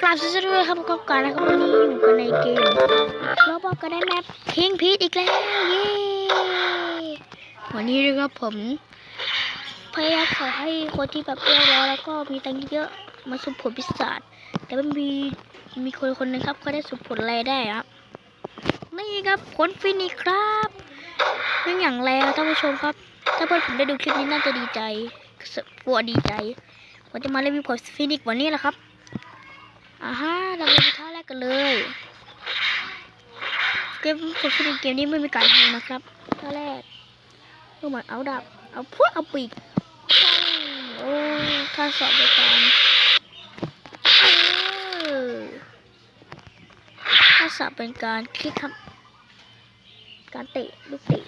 กราบสวัสดีด้วยครับกับการนะครับวันนี้อยู่กันในเกมเราบอกกันได้แมปคิงพีทอีกแล้วเย้วันนี้นะครับผม พยายามขอให้คนที่แบบเรียบร้อยแล้วก็มีตังค์เยอะมาสุมผลพิศาจแต่มันมีมีคนคนหนึ่งครับเขาได้สุมผลอะไรได้ครับนี่ครับผลฟินิกครับเรื่งอย่างแรงท่านผู้ชมครับ ถ้าเพื่อนผมได้ดูคลิปนี้น่าจะดีใจกลัวดีใจผมจะมารีวิวผลฟินิกวันนี้แหละครับ อ่าฮะเราไปท่าแรกกันเลยเกมกดฟิลิปเกมนี้ไม่มีการยิงนะครับท่าแรกก็เหมือนเอาดับเอาพวกเอาปีกโอ้ท่าสอบในการเออท่าสอบเป็นการคลิกครับ การเตะลูกเตะ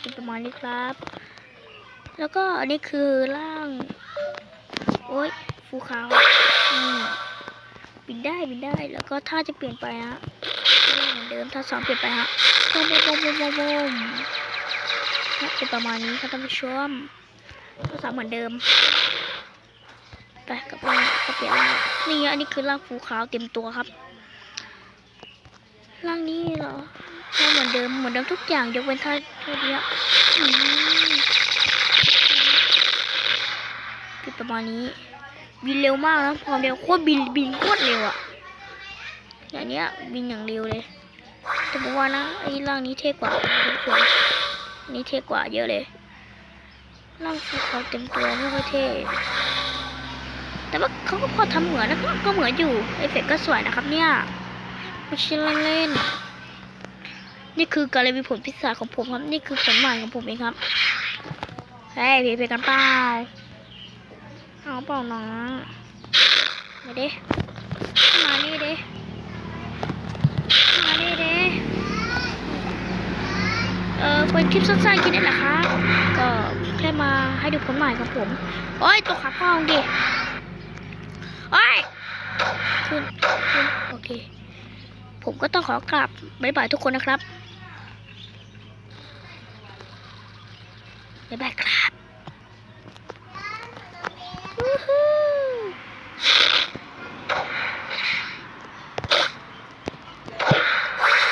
เป็นประมาณนี้ครับ แล้วก็อันนี้คือร่าง โอ้ยฟูขาวอืมบินได้บินได้แล้วก็ท่าจะเปลี่ยนไปฮะเหมือนเดิมท่าสองเปลี่ยนไปฮะบมบมบมบมบมฮะเป็นประมาณนี้ครับท่านผู้ชมท่าสามเหมือนเดิมไปกับร่างก็เปลี่ยนร่างนี่อันนี้คือร่างฟูขาวเต็มตัวครับร่างนี้เหรอก็เหมือนเดิมเหมือนเดิมทุกอย่างยกเว้นท่าท่าเดียว ประมาณนี้ บินเร็วมากนะความเร็วโคตรบินบินโคตรเร็วอะอย่างเนี้ยบินอย่างเร็วเลยแต่บอกว่านะไอ้ร่างนี้เท่กว่าทุกคนอันนี้เท่กว่าเยอะเลยร่างเขาเต็มตัวไม่ค่อยเท่แต่ว่าเขาก็พอทำเหมือนนะก็เหมือนอยู่เอฟเฟกก็สวยนะครับเนี่ยไม่ใช่เล่นนี่คือการรีวิวผลพิศาของผมครับ นี่คือผลใหม่ของผมเองครับ เฮ้ยเพเพกันเปล่า เอาเปล่าน้องมาดิมานี่ดิมานี่ดิเออเป็นคลิปสั้นๆคิดได้แหละครับก็แค่มาให้ดูผลใหม่ของผมโอ้ยตกขาพ่องดิโอ้ยขึ้นขึ้นโอเค ผมก็ต้องขอกลับบ๊ายบายทุกคนนะครับบ๊ายบายครับ